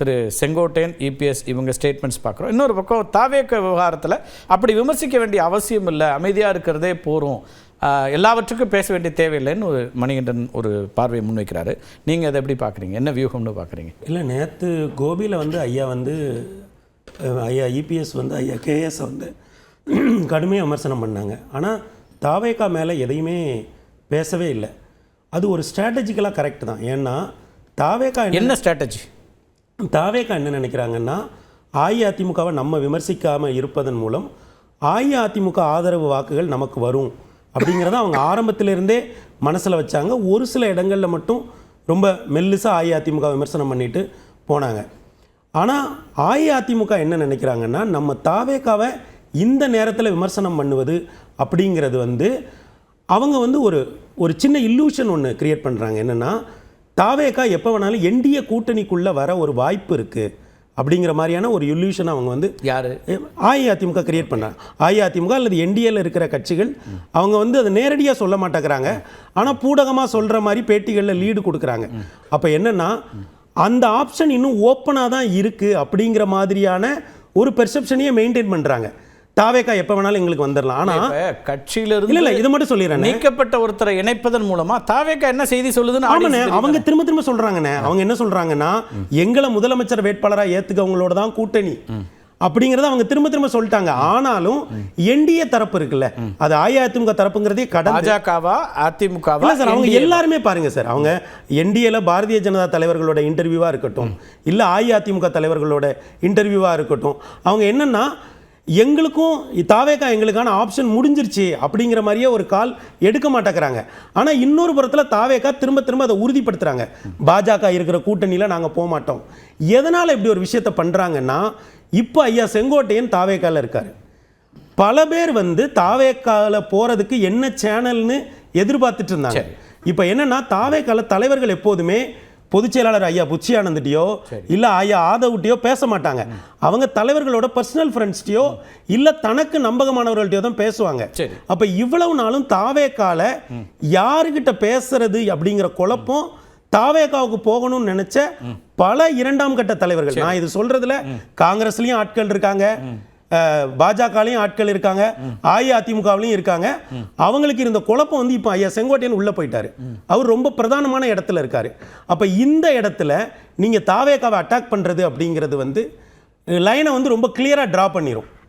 திரு Sengottaiyan EPS இவங்க statements பார்க்குறோம். இன்னொரு பக்கம் தாவேக்க விவகாரத்தில் அப்படி விமர்சிக்க வேண்டிய அவசியம் இல்லை அமைதியாக இருக்கிறதே போகிறோம் எல்லாவற்றுக்கும் பேச வேண்டிய தேவையில்லைன்னு ஒரு மணிகண்டன் ஒரு பார்வையை முன்வைக்கிறாரு. நீங்கள் அதை எப்படி பார்க்குறீங்க? என்ன வியூகம்னு பார்க்குறீங்க? இல்லை நேற்று கோபியில் வந்து ஐயா வந்து ஐயா இபிஎஸ் வந்து ஐயா கேஎஸ் வந்து கடுமையாக விமர்சனம் பண்ணாங்க. ஆனால் தாவேக்கா மேலே எதையுமே பேசவே இல்லை. அது ஒரு ஸ்ட்ராட்டஜிக்கலாக கரெக்ட் தான். ஏன்னா தாவேக்கா என்ன ஸ்ட்ராட்டஜி தாவேகா என்ன நினைக்கிறாங்கன்னா அஇஅதிமுகவை நம்ம விமர்சிக்காமல் இருப்பதன் மூலம் அஇஅதிமுக ஆதரவு வாக்குகள் நமக்கு வரும் அப்படிங்கிறத அவங்க ஆரம்பத்திலிருந்தே மனசில் வச்சாங்க. ஒரு சில இடங்களில் மட்டும் ரொம்ப மெல்லுசாக அஇஅதிமுக விமர்சனம் பண்ணிட்டு போனாங்க. ஆனால் அஇஅதிமுக என்ன நினைக்கிறாங்கன்னா நம்ம தாவேக்காவை இந்த நேரத்தில் விமர்சனம் பண்ணுவது அப்படிங்கிறது வந்து அவங்க வந்து ஒரு ஒரு சின்ன இல்லூஷன் ஒன்று கிரியேட் பண்ணுறாங்க என்னென்னா தாவேக்கா எப்போ வேணாலும் என்டிஏ கூட்டணிக்குள்ளே வர ஒரு வாய்ப்பு இருக்குது அப்படிங்கிற மாதிரியான ஒரு illusion அவங்க வந்து யாரு? அஇஅதிமுக கிரியேட் பண்ணுறாங்க அஇஅதிமுக அல்லது என்டிஏல இருக்கிற கட்சிகள் அவங்க வந்து அதை நேரடியாக சொல்ல மாட்டேங்கிறாங்க. ஆனால் பூடகமாக சொல்கிற மாதிரி பேட்டிகளில் லீடு கொடுக்குறாங்க. அப்போ என்னென்னா அந்த ஆப்ஷன் இன்னும் ஓப்பனாக தான் இருக்குது அப்படிங்கிற மாதிரியான ஒரு பெர்செப்ஷனையே மெயின்டைன் பண்ணுறாங்க தாவேக்கா எப்போ வேணாலும் எங்களுக்கு வந்துடலாம் ஆனால் கட்சியிலிருந்து இல்லை இது மட்டும் சொல்லிடுறேன் நீக்கப்பட்ட ஒருத்தரை இணைப்பதன் மூலமா தாவேக்கா என்ன செய்தி சொல்லுதுன்னு ஆமாண்ணே. அவங்க திரும்ப திரும்ப சொல்றாங்கண்ணே. அவங்க என்ன சொல்றாங்கன்னா எங்களை முதலமைச்சர் வேட்பாளராக ஏத்துக்கவங்களோட தான் கூட்டணி. அப்படிங்கறத அவங்க திரும்ப திரும்ப சொல்லிட்டாங்க. ஆனாலும் என்டிஏ தரப்பு இருக்குல்ல அது அஇஅதிமுக தரப்புங்கிறதே கடந்து. பாஜகவா அதிமுகவா இல்ல சார் அவங்க? எல்லாருமே பாருங்க சார். அவங்க என்டிஏல பாரதிய ஜனதா தலைவர்களோட இன்டர்வியூவா இருக்கட்டும் இல்ல அஇஅதிமுக தலைவர்களோட இன்டர்வியூவா இருக்கட்டும் அவங்க என்னன்னா எங்களுக்கும் தாவேக்கா எங்களுக்கான ஆப்ஷன் முடிஞ்சிருச்சு அப்படிங்கிற மாதிரியே ஒரு கால் எடுக்க மாட்டேங்கிறாங்க. ஆனா இன்னொரு புறத்துல தாவேக்கா திரும்ப திரும்ப அதை உறுதிப்படுத்துறாங்க. பாஜக இருக்கிற கூட்டணியில நாங்க போக மாட்டோம். எதனால இப்படி ஒரு விஷயத்தை பண்றாங்கன்னா இப்போ ஐயா செங்கோட்டையன் தாவேக்கால இருக்காரு. பல பேர் வந்து தாவேக்கால போறதுக்கு என்ன சேனல்னு எதிர்பார்த்துட்டு இருந்தாங்க. இப்போ என்னன்னா தாவேக்கால தலைவர்கள் எப்போதுமே பொதுச் செயலாளர் ஐயா புச்சி ஆனந்துட்டியோ இல்ல ஐயா ஆதவுட்டியோ பேச மாட்டாங்க. அவங்க தலைவர்களோட பர்சனல் ஃப்ரெண்ட்ஸ்டையோ இல்ல தனக்கு நம்பகமானவர்கள்ட்டயோ தான் பேசுவாங்க. அப்ப இவ்வளவு நாளும் தாவேக்கால யாருகிட்ட பேசுறது அப்படிங்கிற குழப்பம் தாவேக்காவுக்கு போகணும்னு நினைச்ச பல இரண்டாம் கட்ட தலைவர்கள். நான் இது சொல்றதுல காங்கிரஸ்லயும் ஆட்கள் இருக்காங்க. பாஜகலையும் ஆட்கள் இருக்காங்க அஇஅதிமுகவிலையும் இருக்காங்க. அவங்களுக்கு இருந்த குழப்பம் வந்து இப்போ ஐயா செங்கோட்டையன் உள்ளே போயிட்டாரு. அவர் ரொம்ப பிரதானமான இடத்துல இருக்கார். அப்போ இந்த இடத்துல நீங்கள் தாவேக்காவை அட்டாக் பண்ணுறது அப்படிங்கிறது வந்து லைனை வந்து ரொம்ப கிளியராக ட்ரா பண்ணிடும்